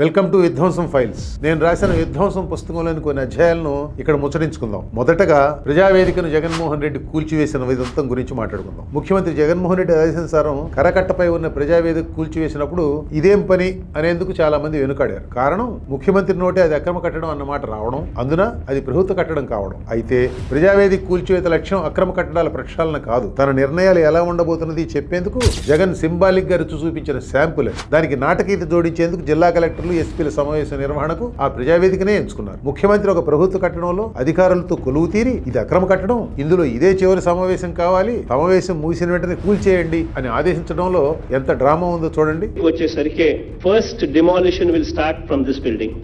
Welcome to విధ్వంసం files. నేను రాసిన విధ్వంసం పుస్తకంలోని కొన్ని అధ్యాయాలను ఇక్కడ ముచ్చరించుకుందాం మొదటగా ప్రజావేదికను జగన్మోహన్ రెడ్డి కూల్చివేసిన విధంతం గురించి మాట్లాడుకుందాం. ముఖ్యమంత్రి జగన్మోహన్ రెడ్డి ఆదేశానుసారం కరకట్టపై ఉన్న ప్రజావేదిక కూల్చివేసినప్పుడు ఇదేం పని అనేందుకు చాలా మంది వెనుకాడారు. కారణం ముఖ్యమంత్రి నోటే అది అక్రమ కట్టడం అన్నమాట రావడం. అందున అది ప్రభుత్వ కట్టడం కావడం. అయితే ప్రజావేదిక కూల్చివేత లక్ష్యం అక్రమ కట్టడాల ప్రక్షాళన కాదు. తన నిర్ణయాలు ఎలా ఉండబోతున్నది చెప్పేందుకు జగన్ సింబాలిక్గా రుచి చూపించిన శాంపుల్. దానికి నాటకీత జోడించేందుకు జిల్లా కలెక్టర్లు ఎస్పీల సమావేశ నిర్వహణకు ఆ ప్రజావేదికనే ఎంచుకున్నారు. ముఖ్యమంత్రి ఒక ప్రభుత్వ కట్టడంలో అధికారులతో కొలువు తీరి ఇది అక్రమ కట్టడం ఇందులో ఇదే చివరి సమావేశం కావాలి సమావేశం ముగిసిన వెంటనే కూల్చేయండి అని ఆదేశించడంలో ఎంత డ్రామా ఉందో చూడండి. వచ్చేసరికి first demolition will start from this building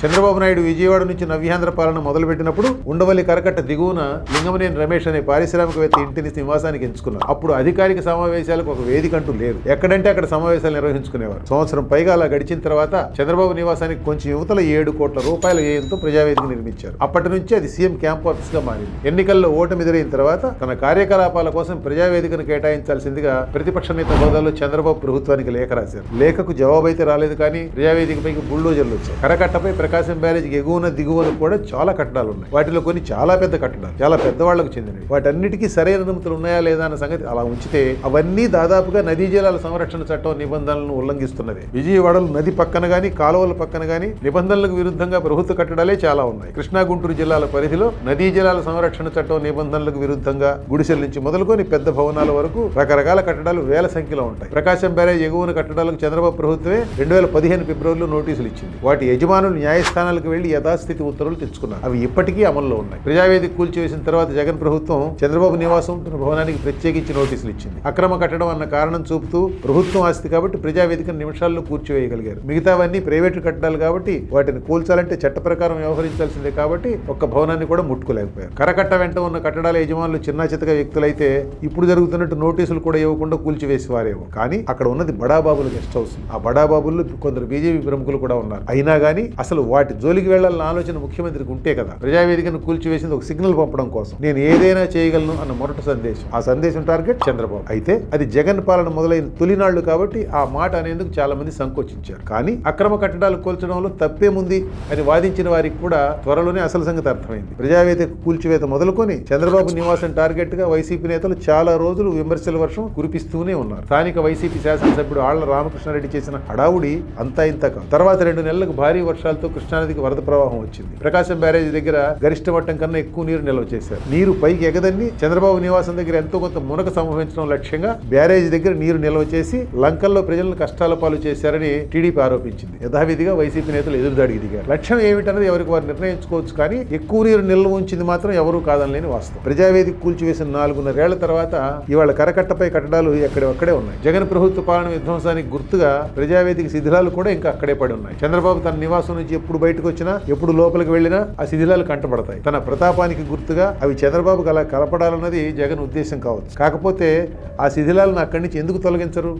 Chandrababu Naidu Vijayawada నుంచి నవ్యాంధ్ర పాలన మొదలుపెట్టినప్పుడు ఉండవల్లి కరకట్ట దిగువన లింగమనేని రమేష్ అనే పారిశ్రామికవేత్త ఇంటిని నివాసానికి ఎంచుకున్నారు. అప్పుడు అధికారిక సమావేశాలకు ఒక వేదిక అంటూ లేదు. ఎక్కడంటే అక్కడ సమావేశాలు నిర్వహించుకునేవారు. సంవత్సరం పైగా అలా గడిచిన తర్వాత చంద్రబాబు నివాసానికి కొంచెం యువతల ఏడు కోట్ల రూపాయల వ్యయంతో ప్రజావేదిక నిర్మించారు. అప్పటి నుంచి అది సీఎం క్యాంప్ ఆఫీస్గా మారింది. ఎన్నికల్లో ఓటమి ఎదురైన తర్వాత తన కార్యకలాపాల కోసం ప్రజావేదికను కేటాయించాల్సిందిగా ప్రతిపక్ష నేత హోదాలో చంద్రబాబు ప్రభుత్వానికి లేఖ రాశారు. లేఖకు జవాబు అయితే రాలేదు కానీ ప్రజావేదికపైకి బుల్డోజర్లు వచ్చాయి. కరకట్టపై ప్రకాశం బ్యారేజ్ ఎగువన దిగువన కూడా చాలా కట్టడాలు ఉన్నాయి. వాటిలో కొన్ని చాలా పెద్ద కట్టడాలు చాలా పెద్దవాళ్ళకు చెందినవి. వాటన్నిటికీ సరైన అనుమతులు ఉన్నాయా లేదా అన్న సంగతి అలా ఉంచితే అవన్నీ దాదాపుగా నదీ జలాల సంరక్షణ చట్టం నిబంధనలను ఉల్లంఘిస్తున్నది విజయవాడలో నది పక్కన గాని కాలువల పక్కన గాని నిబంధనలకు విరుద్ధంగా ప్రభుత్వ కట్టడాలే చాలా ఉన్నాయి. కృష్ణా గుంటూరు జిల్లాల పరిధిలో నదీ జలాల సంరక్షణ చట్టం నిబంధనలకు విరుద్ధంగా గుడిసెల నుంచి మొదలుకొని పెద్ద భవనాల వరకు రకరకాల కట్టడాలు వేల సంఖ్యలో ఉంటాయి. ప్రకాశం బ్యారేజ్ ఎగువన కట్టడాలకు చంద్రబాబు ప్రభుత్వమే రెండు వేల పదిహేను ఫిబ్రవరిలో నోటీసులు ఇచ్చింది. వాటి యజమానులు న్యాయస్థానాలకు వెళ్ళి యథాస్థితి ఉత్తర్వులు తెచ్చుకున్నారు. అవి ఇప్పటికీ అమల్లో ఉన్నాయి. ప్రజావేదిక కూల్చివేసిన తర్వాత జగన్ ప్రభుత్వం చంద్రబాబు నివాసం తన భవనానికి ప్రత్యేకించి నోటీసులు ఇచ్చింది. అక్రమ కట్టడం అన్న కారణం చూపుతూ ప్రభుత్వం ఆస్తి కాబట్టి ప్రజావేదిక నిమిషాల్లో కూర్చివేయగలిగారు మిగతావన్నీ ప్రైవేటు కట్టడాలు కాబట్టి వాటిని కూల్చాలంటే చట్ట ప్రకారం వ్యవహరించాల్సిందే కాబట్టి ఒక్క భవనాన్ని కూడా ముట్టుకోలేకపోయారు. కరకట్ట వెంట ఉన్న కట్టడాల యజమానులు చిన్న చితక వ్యక్తులైతే ఇప్పుడు జరుగుతున్నట్టు నోటీసులు కూడా ఇవ్వకుండా కూల్చివేసి కూల్చివేసేవారేమో. కానీ అక్కడ ఉన్నది బడాబాబుల గెస్ట్ హౌస్. ఆ బడాబాబుల్లో కొందరు బీజేపీ ప్రముఖులు కూడా ఉన్నారు. అయినా కానీ అసలు వాటి జోలికి వెళ్ళాలన్న ఆలోచన ముఖ్యమంత్రికి ఉంటే కదా ప్రజావేదికను కూల్చివేసింది ఒక సిగ్నల్ పంపడం కోసం. నేను ఏదైనా చేయగలను అన్న మొరటి సందేశం. ఆ సందేశం టార్గెట్ చంద్రబాబు. అయితే అది జగన్ పాలన మొదలైన తొలినాళ్ళు కాబట్టి ఆ మాట అనేందుకు చాలా మంది సంకోచించారు. కానీ అక్రమ కట్టడాలు కూల్చడంలో తప్పేముంది అని వాదించిన వారికి కూడా త్వరలోనే అసలు సంగతి అర్థమైంది. ప్రజావేదిక కూల్చివేత మొదలుకొని చంద్రబాబు నివాసం టార్గెట్గా వైసీపీ నేతలు చాలా రోజులు విమర్శల వర్షం కురిపిస్తూనే ఉన్నారు. స్థానిక వైసీపీ శాసనసభ్యుడు ఆళ్ళ రామకృష్ణారెడ్డి చేసిన హడావుడి అంతా ఇంత తర్వాత రెండు నెలలకు భారీ వర్షాలతో కృష్ణానదికి వరద ప్రవాహం వచ్చింది. ప్రకాశం బ్యారేజ్ దగ్గర గరిష్ట మట్టం కన్నా ఎక్కువ నీరు నిల్వ చేశారు. నీరు పైకి ఎగదని చంద్రబాబు నివాసం దగ్గర ఎంతో కొంత మునక సంభవించడం లక్ష్యంగా బ్యారేజ్ దగ్గర నీరు నిల్వ చేసి లంకల్లో ప్రజలను కష్టాల పాలు చేశారని టీడీపీ ఆరోపించింది. యథావిధిగా వైసీపీ నేతలు ఎదురుదాడికి దిగారు. లక్ష్యం ఏమిటన్నది ఎవరికి వారు నిర్ణయించుకోవచ్చు కానీ ఎక్కువ నీరు నిల్వ ఉంచింది మాత్రం ఎవరూ కాదనలేని వాస్తవం. ప్రజావేదిక కూల్చివేసిన నాలుగున్నరేళ్ళ తర్వాత ఇవాళ కరకట్టపై కట్టడాలు ఎక్కడెక్కడే ఉన్నాయి. జగన్ ప్రభుత్వ పాలన విధ్వంసానికి గుర్తుగా ప్రజావేదిక శిథిలాలు కూడా ఇంకా అక్కడే పడి ఉన్నాయి. చంద్రబాబు తన నివాసం నుంచి ఎప్పుడు బయటకు వచ్చినా ఎప్పుడు లోపలికి వెళ్ళినా ఆ శిథిలాలు కంటపడతాయి. తన ప్రతాపానికి గుర్తుగా అవి చంద్రబాబుకు అలా కలపడాలన్నది జగన్ ఉద్దేశం కావచ్చు. కాకపోతే ఆ శిథిలాలను అక్కడి నుంచి ఎందుకు తొలగించరు?